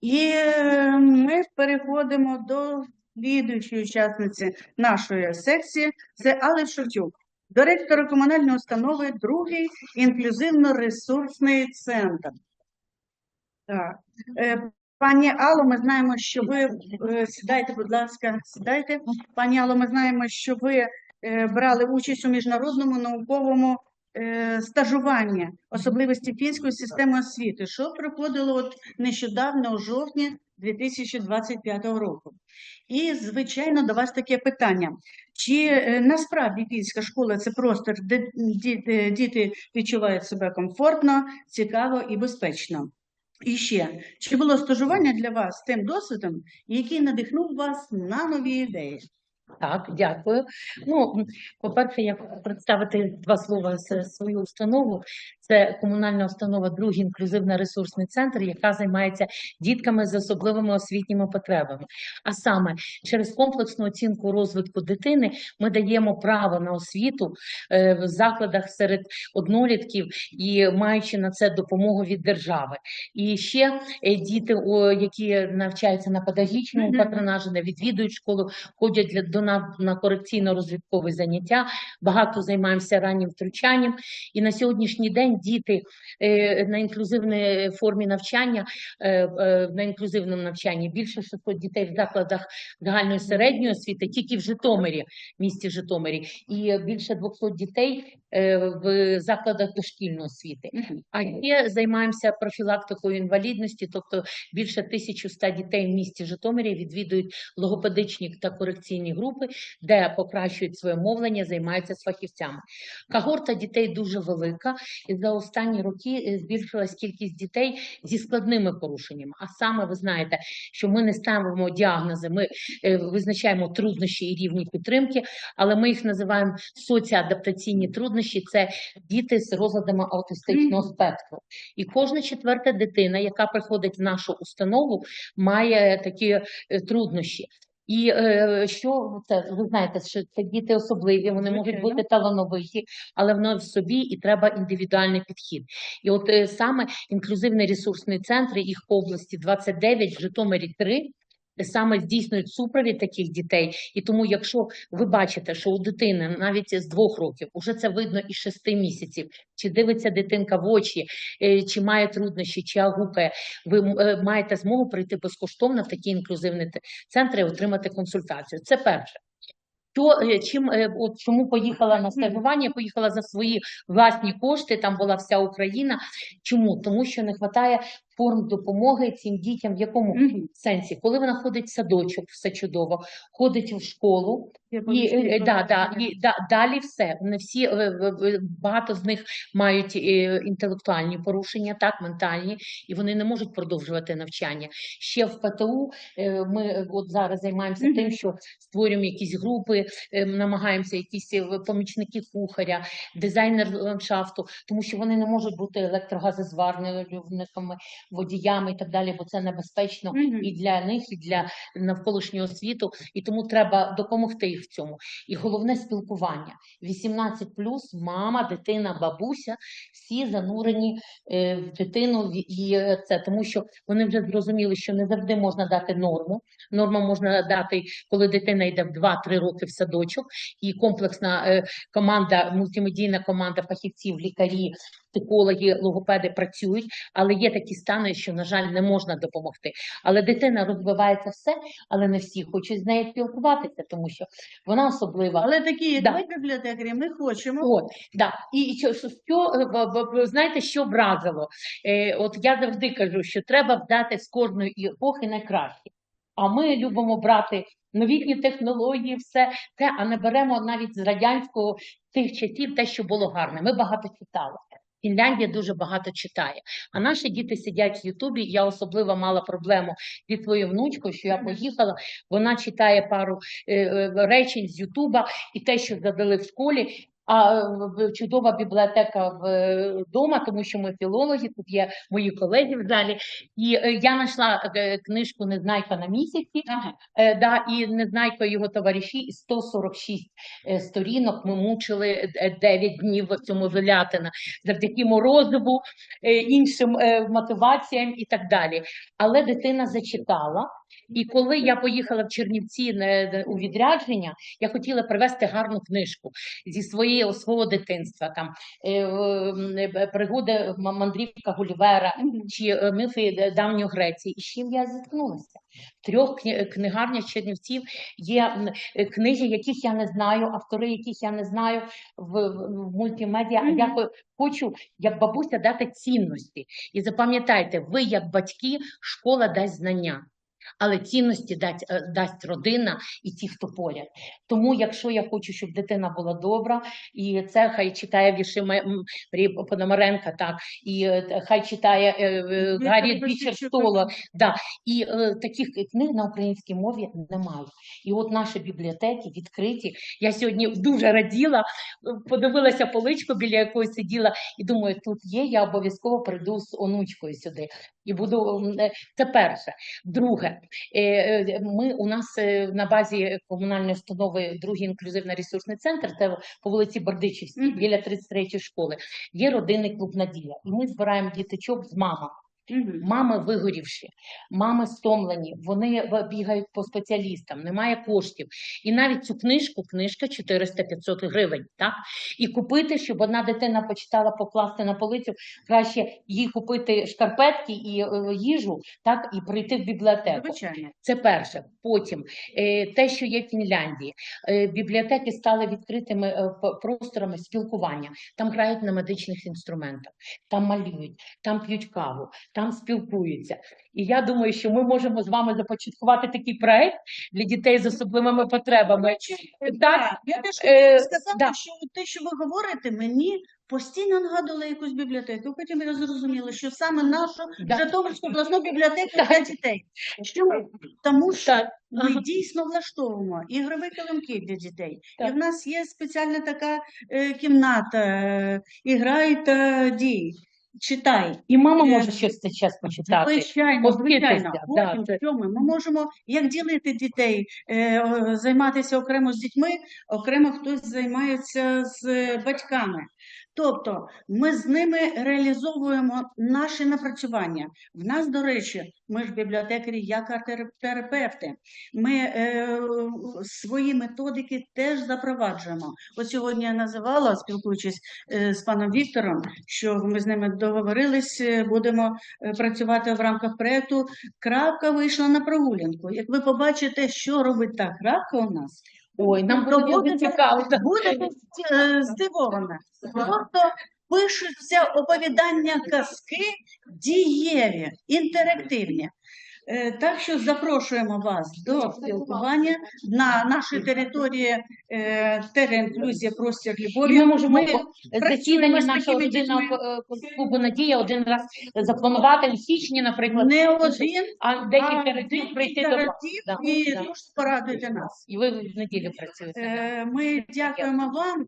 І е, ми переходимо до слідуючої учасниці нашої секції. Це Алла Шевчук, директор комунальної установи, другий інклюзивно-ресурсний центр. Так. Е, Пані Алло, ми знаємо, що ви е, сідайте, будь ласка, сідайте. Пані Алло, ми знаємо, що ви е, брали участь у міжнародному науковому е, стажуванні особливості фінської системи освіти, що проходило от нещодавно у жовтні 2025 року. І, звичайно, до вас таке питання. Чи е, насправді фінська школа це простір, де діти відчувають себе комфортно, цікаво і безпечно? І ще, чи було стажування для вас тим досвідом, який надихнув вас на нові ідеї? Так, дякую. Ну, по-перше, я хочу представити два слова свою установу. Це комунальна установа, другий інклюзивний ресурсний центр, яка займається дітками з особливими освітніми потребами. А саме через комплексну оцінку розвитку дитини ми даємо право на освіту е, в закладах серед однолітків і маючи на це допомогу від держави. І ще е, діти, які навчаються на педагогічному патронажі, не відвідують школу, ходять для, до на корекційно-розвідкове заняття, багато займаємося раннім втручанням. І на сьогоднішній день діти е, на інклюзивній формі навчання, е, е, на інклюзивному навчанні. Більше 600 дітей в закладах загальної середньої освіти, тільки в Житомирі, місті Житомирі, і більше 200 дітей в закладах дошкільної освіти. А ще займаємося профілактикою інвалідності, тобто більше 1100 дітей в місті Житомирі відвідують логопедичні та корекційні групи, де покращують своє мовлення, займаються з фахівцями. Когорта дітей дуже велика, і за останні роки е, збільшилась кількість дітей зі складними порушеннями. А саме ви знаєте, що ми не ставимо діагнози, ми е, визначаємо труднощі і рівні підтримки, але ми їх називаємо соціоадаптаційні труднощі. Це діти з розладами аутистичного спектру. І кожна четверта дитина, яка приходить в нашу установу, має такі е, труднощі. І е, що це ви знаєте, що це діти особливі, вони можуть бути талановиті, але воно в собі і треба індивідуальний підхід. І от е, саме інклюзивний ресурсний центр, їх області 29, в Житомирі 3, саме здійснюють супровід таких дітей. І тому, якщо ви бачите, що у дитини навіть з двох років, уже це видно із шести місяців, чи дивиться дитинка в очі, е, чи має труднощі, чи агукає, ви е, маєте змогу прийти безкоштовно в такі інклюзивні центри і отримати консультацію. Це перше. То е, чим от чому поїхала на стажування? Поїхала за свої власні кошти. Там була вся Україна. Чому? Тому що не вистачає форм допомоги цим дітям. В якому Мгм. сенсі? Коли вона ходить в садочок, все чудово, ходить в школу, Я і, помічаю, е, да, да, і да, далі все. Не всі е, багато з них мають е, інтелектуальні порушення, так ментальні, і вони не можуть продовжувати навчання. Ще в ПТУ ми от зараз займаємося Мгм. тим, що створюємо якісь групи, намагаємося якісь помічники кухаря, дизайнер ландшафту, тому що вони не можуть бути електрогазозварниками, водіями і так далі, бо це небезпечно Мгм. і для них, і для навколишнього світу, і тому треба допомогти їх в цьому. І головне спілкування. 18 мама, дитина, бабуся, всі занурені е, в дитину і е, це, тому що вони вже зрозуміли, що не завжди можна дати норму. Норму можна дати, коли дитина йде в 2-3 роки в садочок, і комплексна е, команда, мультимедійна команда фахівців, лікарі, психологи, логопеди працюють, але є такі стани, що, на жаль, не можна допомогти. Але дитина розвивається все, але не всі хочуть з нею спілкуватися, тому що вона особлива. Але такі, як Да. ми, бібліотекарі, ми хочемо. От, да. І, що, що, знаєте, що вразило? Е, от я завжди кажу, що треба вдати з кожної епохи найкраще. А ми любимо брати новітні технології, все те, а не беремо навіть з радянського тих часів те, що було гарне. Ми багато читали. Фінляндія дуже багато читає. А наші діти сидять в Ютубі. Я особливо мала проблему зі своєю внучкою, що я поїхала. Вона читає пару е, е, речень з Ютуба, і те, що задали в школі, А чудова бібліотека вдома, тому що ми філологи, тут є мої колеги в залі. І е, я знайшла е, книжку Незнайка на місяці. Ага. Е, да, і Незнайко і його товариші, і 146 е, сторінок ми мучили е, 9 днів в цьому Велятина завдяки морозиву, іншим мотиваціям і так далі. Але дитина зачитала. І коли я поїхала в Чернівці на- у відрядження, я хотіла привезти гарну книжку зі своєї свого дитинства, там е, е, пригоди мандрівка Гулівера чи е, міфи е, давньої Греції. І з чим я зіткнулася? В трьох книгарнях Чернівців є е, книги, яких я не знаю, автори, яких я не знаю в, в- мультимедіа. А я Мгм. хо- хочу, як бабуся, дати цінності. І запам'ятайте, ви, як батьки, школа дасть знання. Але цінності дасть, е, дасть родина і ті, хто поряд. Тому, якщо я хочу, щоб дитина була добра, і це хай читає Марії Пономаренка, так, і е, хай читає е, Гаррі Васильчук. Двічерстола, да. І е, таких книг на українській мові немає. І от наші бібліотеки відкриті. Я сьогодні дуже раділа, подивилася поличку, біля якої сиділа, і думаю, тут є, я обов'язково прийду з онучкою сюди. І буду е, це перше. Друге, е, е, ми у нас на базі комунальної установи другий інклюзивний ресурсний центр, це по вулиці Бердичівській, біля 33 школи. Є родинний клуб Надія, і ми збираємо діточок з мамами. Мами вигорівші, мами стомлені, вони бігають по спеціалістам, немає коштів. І навіть цю книжку, книжка 400-500 гривень, так? І купити, щоб одна дитина почитала покласти на полицю, краще їй купити шкарпетки і е, їжу, так, і прийти в бібліотеку. Звичайно. Це перше. Потім е, те, що є в Фінляндії, е, бібліотеки стали відкритими просторами спілкування. Там грають на медичних інструментах, там малюють, там п'ють каву, там спілкуються. І я думаю, що ми можемо з вами започаткувати такий проект для дітей з особливими потребами. Так, Так, я теж е, сказати, да. що те, що ви говорите, мені постійно нагадувало якусь бібліотеку. Потім я зрозуміла, що саме нашу Да. Житомирську обласну бібліотеку для дітей. Чому? Тому що Так, ми ага. дійсно влаштовуємо ігрові килимки для дітей. І в нас є спеціальна така е, кімната е, «Іграй та дій», «Читай». І мама Е, може щось це час почитати. Звичайно, звичайно. Потім да, в чому ми можемо як ділити дітей, е, займатися окремо з дітьми, окремо хтось займається з батьками. Тобто ми з ними реалізовуємо наші напрацювання. В нас, до речі, ми ж бібліотекарі як арт-терапевти. Ми е, свої методики теж запроваджуємо. От сьогодні я називала, спілкуючись е, з паном Віктором, що ми з ними договорились, е, будемо е, працювати в рамках проєкту. Крапка вийшла на прогулянку. Як ви побачите, що робить та крапка у нас, Ой, нам то буде дуже цікаво. будете здивована. Тобто пишуться оповідання казки дієві, інтерактивні. Е, Так що запрошуємо вас до спілкування на нашій території е, терраінклюзія, простір любові. І ми можемо засідання нашого родинного е, клубу Надія один раз запланувати у січні, наприклад, не один, а декілька разів прийти до вас. і дуже порадуйте нас. І ви в неділю працюєте. Ми дякуємо вам